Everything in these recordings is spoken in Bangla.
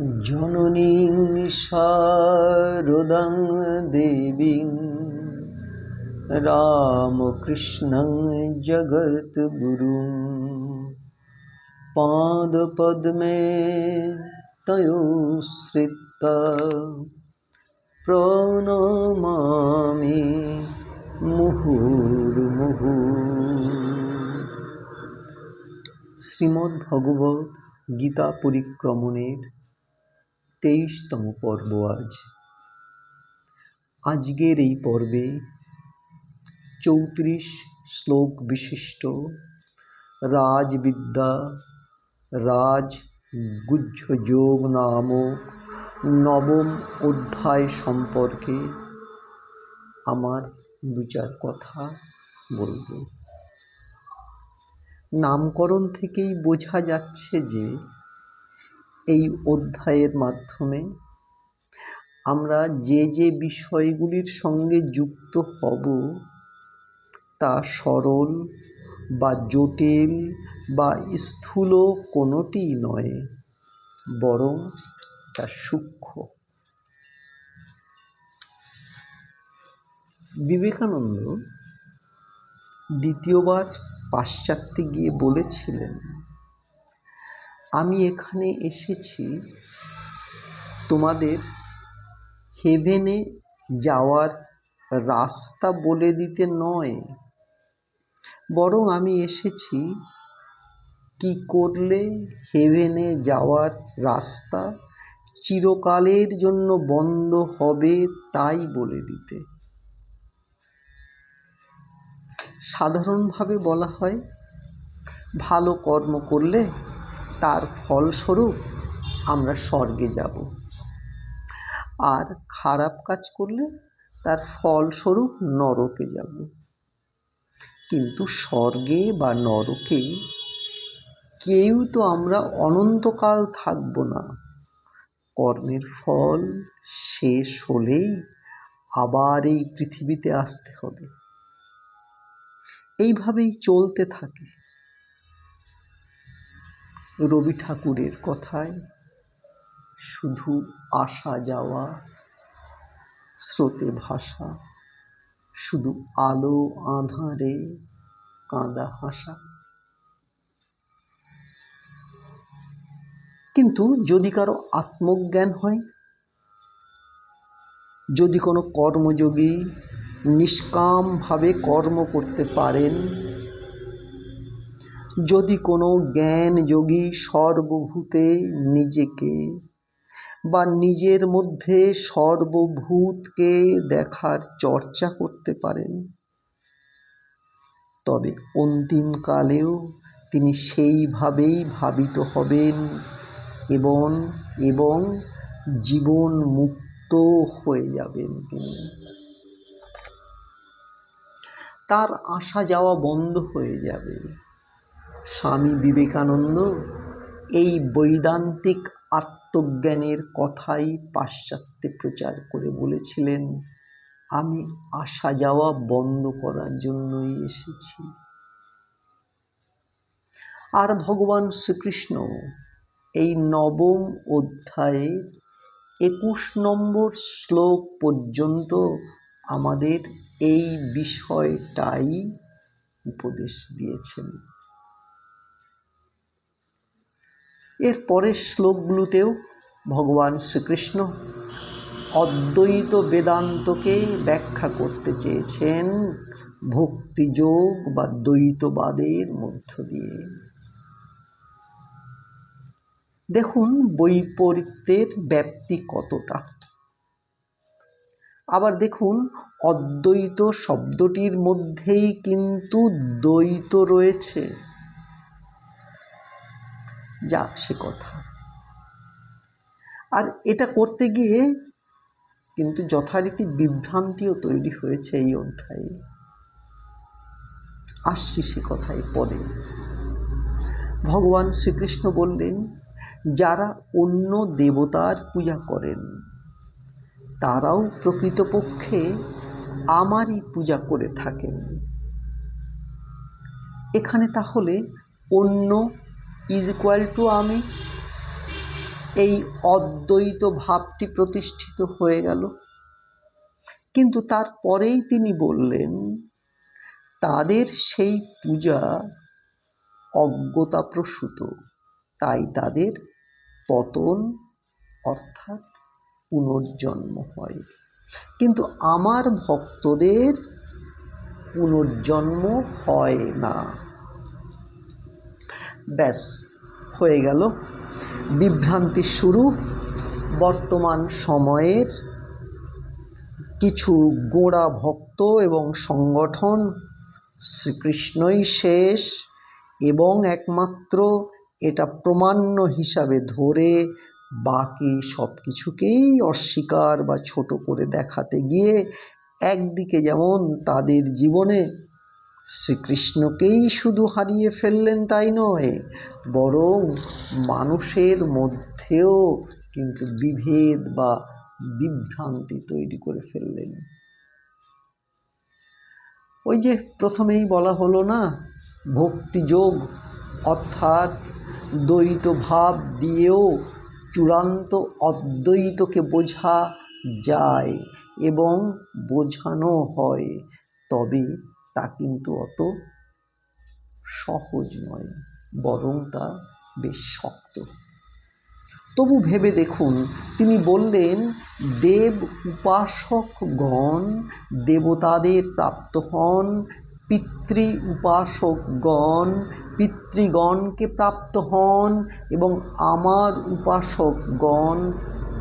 জননীং শারদাং দেবীং রামকৃষ্ণং জগদ্গুরুং পাদপদ্মে তয়োশ্রিতা প্রণমামি মুহুর্মুহু। শ্রীমদ্ ভগবত গীতা পরিক্রমণের তেইশতম পর্ব আজ। আজকের এই পর্বে চৌত্রিশ শ্লোক বিশিষ্ট রাজবিদ্যা রাজগুহ্য যোগ নামক নবম অধ্যায় সম্পর্কে আমার দু চার কথা বলব। নামকরণ থেকেই বোঝা যাচ্ছে যে এই অধ্যায়ের মাধ্যমে আমরা যে যে বিষয়গুলির সঙ্গে যুক্ত হব, তা সরল বা জটিল বা স্থূল কোনোটিই নয়, বরং তা সূক্ষ্ম। বিবেকানন্দ দ্বিতীয়বার পাশ্চাত্যে গিয়ে বলেছিলেন আমি এখানে এসেছি তোমাদের হেভেনে যাওয়ার রাস্তা বলে দিতে নয়। বরং আমি এসেছি কি করলে হেভেনে যাওয়ার রাস্তা চিরকালের জন্য বন্ধ হবে তাই বলে দিতে। সাধারণভাবে বলা হয়, ভালো কর্ম করলে তার ফলস্বরূপ আমরা স্বর্গে যাব। আর খারাপ কাজ করলে তার ফলস্বরূপ নরকে যাব। কিন্তু স্বর্গে বা নরকে কেউ তো আমরা অনন্তকাল থাকব না। কর্মের ফল শেষ হলেই আবার এই পৃথিবীতে আসতে হবে। এইভাবেই চলতে থাকে। রবি ঠাকুরের কথায়, শুধু আসা যাওয়া, স্রোতে ভাসা, শুধু আলো আঁধারে কাঁদা হাসা। কিন্তু যদি কারও আত্মজ্ঞান হয়, যদি কোনো কর্মযোগী নিষ্কামভাবে কর্ম করতে পারেন যদি কোনো জ্ঞান যোগী সর্বভূতে নিজেকে বা নিজের মধ্যে সর্বভূতকে দেখার চর্চা করতে পারেন, তবে অন্তিমকালেও তিনি সেইভাবেই ভাবিত হবেন এবং এবং জীবন মুক্ত হয়ে যাবেন তিনি। তার আসা যাওয়া বন্ধ হয়ে যাবে। স্বামী বিবেকানন্দ, এই বৈদান্তিক আত্মজ্ঞানের কথাই পাশ্চাত্যে প্রচার করে বলেছিলেন, আমি আসা যাওয়া বন্ধ করার জন্যই এসেছি। আর ভগবান শ্রীকৃষ্ণ এই নবম অধ্যায়ের একুশ নম্বর শ্লোক পর্যন্ত আমাদের এই বিষয়টাই উপদেশ দিয়েছেন। এর পরের শ্লোকগুলোতেও ভগবান শ্রীকৃষ্ণ অদ্বৈত বেদান্তকে ব্যাখ্যা করতে চেয়েছেন ভক্তিযোগ বা দ্বৈতবাদের মধ্য দিয়ে। দেখুন বৈপরীত্যের ব্যাপ্তি কতটা। আবার দেখুন অদ্বৈত শব্দটির মধ্যেই কিন্তু দ্বৈত রয়েছে। যাক সে কথা। আর এটা করতে গিয়ে কিন্তু যথারীতি বিভ্রান্তিও তৈরি হয়েছে এই অধ্যায়ে। আসছি সে কথায় পরে। ভগবান শ্রীকৃষ্ণ বললেন, যারা অন্য দেবতার পূজা করেন, তারাও প্রকৃতপক্ষে আমারই পূজা করে থাকেন। এখানে তাহলে অন্য ইজ ইকুয়াল টু আমি। এই অদ্বৈত ভাবটি প্রতিষ্ঠিত হয়ে গেল। কিন্তু তারপরেই তিনি বললেন, তাদের সেই পূজা অজ্ঞতাপ্রসূত তাই তাদের পতন অর্থাৎ পুনর্জন্ম হয়। কিন্তু আমার ভক্তদের পুনর্জন্ম হয় না। ব্যাস, হয়ে গেল। বিভ্রান্তির শুরু। বর্তমান সময়ের কিছু গোড়া ভক্ত এবং সংগঠন শ্রীকৃষ্ণই শেষ এবং একমাত্র এটা প্রমাণ্য হিসাবে ধরে বাকি সব কিছুকেই অস্বীকার বা ছোট করে দেখাতে গিয়ে একদিকে যেমন তাদের জীবনে শ্রীকৃষ্ণকেই শুধু হারিয়ে ফেললেন তাই নয়, বরং মানুষের মধ্যেও কিন্তু বিভেদ বা বিভ্রান্তি তৈরি করে ফেললেন। ওই যে প্রথমেই বলা হলো না, ভক্তিযোগ অর্থাৎ দ্বৈত ভাব দিয়েও চূড়ান্ত অদ্বৈতকে বোঝা যায় এবং বোঝানো হয়, তবে তা কিন্তু অত সহজ নয়, বরং তা বেশ শক্ত। তবু ভেবে দেখুন, তিনি বললেন, দেব উপাসকগণ, দেবতাদের প্রাপ্ত হন, পিতৃ উপাসকগণ, পিতৃগণকে প্রাপ্ত হন এবং আমার উপাসকগণ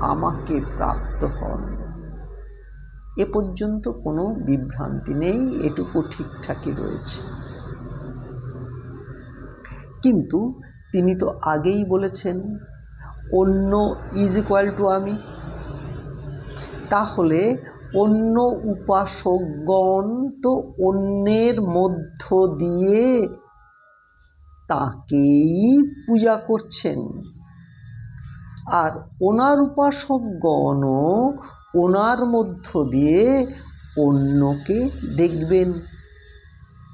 আমাকে প্রাপ্ত হন। এ পর্যন্ত কোনো বিভ্রান্তি নেই, এটুকু ঠিকঠাকই রয়েছে। কিন্তু তিনি তো আগেই বলেছেন, অন্য ইজ ইকুয়াল টু আমি। তাহলে অন্য উপাসকগণ তো অন্যের মধ্য দিয়ে তাকেই পূজা করছেন। আর ওনার উপাসকগণও ওনার মধ্য দিয়ে অন্যকে দেখবেন।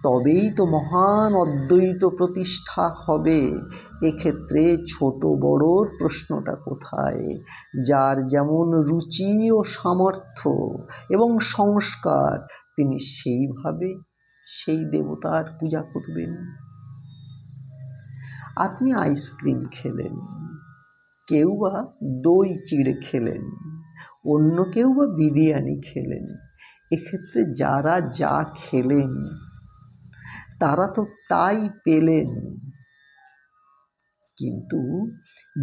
তবেই তো মহান অদ্বৈত প্রতিষ্ঠা হবে। এক্ষেত্রে ছোট বড়োর প্রশ্নটা কোথায়? যার যেমন রুচি ও সামর্থ্য এবং সংস্কার, তিনি সেইভাবে সেই দেবতার পূজা করবেন। আপনি আইসক্রিম খেলেন, কেউ বা দই চিড়ে খেলেন। অন্য কেউ বা বিরিয়ানি খেলেন। এক্ষেত্রে যারা যা খেলেন, তারা তো তাই পেলেন। কিন্তু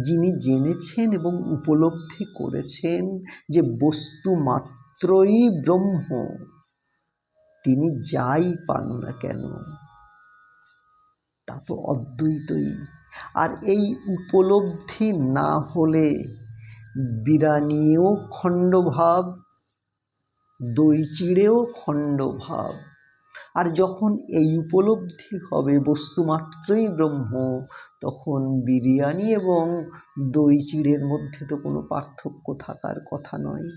যিনি জেনেছেন এবং উপলব্ধি করেছেন যে বস্তু মাত্রই ব্রহ্ম, তিনি যাই পান না কেন, তা তো অদ্বৈতই। আর এই উপলব্ধি না হলে বিরানিও খণ্ডভাব দই চিড়েও খণ্ডভাব। আর যখন এই উপলব্ধি হবে বস্তুমাত্রই ব্রহ্ম, তখন বিরিয়ানি এবং দই চিড়ের মধ্যে তো কোনো পার্থক্য থাকার কথা নয়।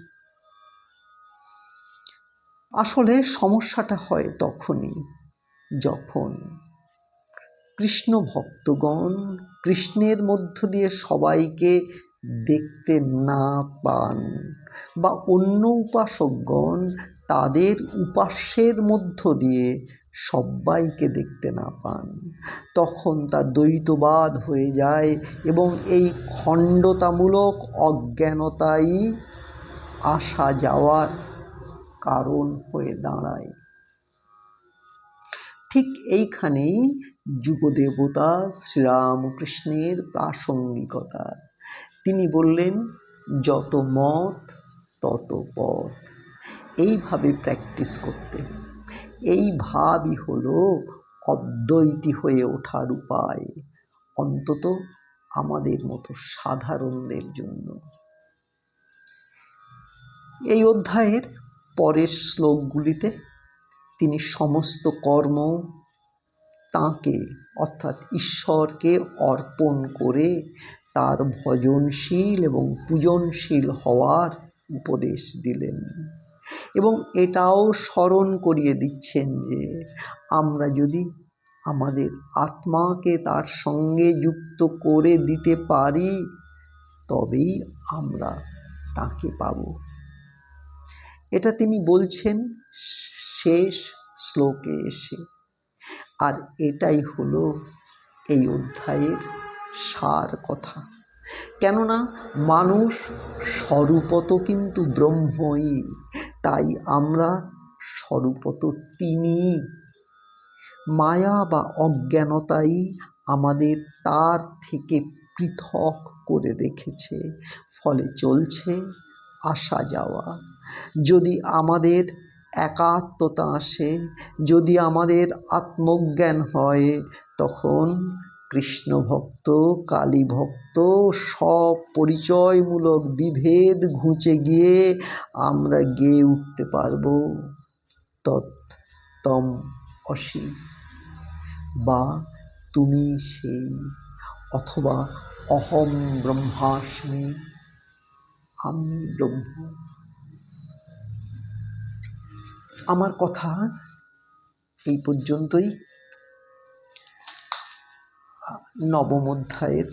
আসলে সমস্যাটা হয় তখনই যখন কৃষ্ণ ভক্তগণ কৃষ্ণের মধ্য দিয়ে সবাইকে দেখতে না পান বা অন্য উপাসকগণ তাদের উপাস্যের মধ্য দিয়ে সব্বাইকে দেখতে না পান। তখন তা দ্বৈতবাদ হয়ে যায় এবং এই খণ্ডতামূলক অজ্ঞানতাই আসা যাওয়ার কারণ হয়ে দাঁড়ায়। ঠিক এইখানেই যুগদেবতা শ্রীরামকৃষ্ণের প্রাসঙ্গিকতা। তিনি বললেন, যত মত, তত পথ। এইভাবে প্র্যাকটিস করতে। এই ভাবই হলো অদ্বৈতী হয়ে ওঠার উপায়, অন্তত আমাদের মতো সাধারণদের জন্য। এই অধ্যায়ের পরের শ্লোকগুলিতে তিনি সমস্ত কর্ম তাঁকে, অর্থাৎ ঈশ্বরকে অর্পণ করে তার ভজনশীল এবং পূজনশীল হওয়ার উপদেশ দিলেন। এবং এটাও স্মরণ করিয়ে দিচ্ছেন যে, আমরা যদি আমাদের আত্মাকে তার সঙ্গে যুক্ত করে দিতে পারি, তবেই আমরা তাকে পাব। এটা তিনি বলছেন শেষ শ্লোকে এসে। আর এটাই হলো এই অধ্যায়ের সার কথা। কেননা মানুষ স্বরূপত কিন্তু ব্রহ্মই, তাই আমরা স্বরূপত তিনি। মায়া বা অজ্ঞানতাই আমাদের তার থেকে পৃথক করে রেখেছে, ফলে চলছে আসা যাওয়া। যদি আমাদের একাত্মতা আসে, যদি আমাদের আত্মজ্ঞান হয়, তখন কৃষ্ণ ভক্ত কালী ভক্ত সব পরিচয়মূলক বিভেদ ঘুচে গিয়ে আমরা গেয়ে উঠতে পারব। তম অসি বা তুমি সেই অথবা অহম ব্রহ্মাস্মি, আমি ব্রহ্ম। আমার কথা এই পর্যন্তই। নবম অধ্যায়ের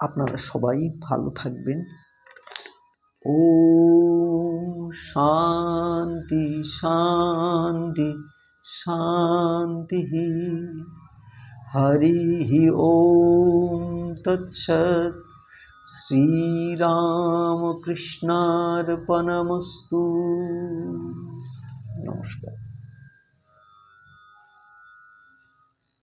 আপনারা সবাই ভালো থাকবেন। ও শান্তি শান্তি শান্তি। হরি ওম তৎসৎ। শ্রীরামকৃষ্ণার্পণমস্তু। নমস্কার।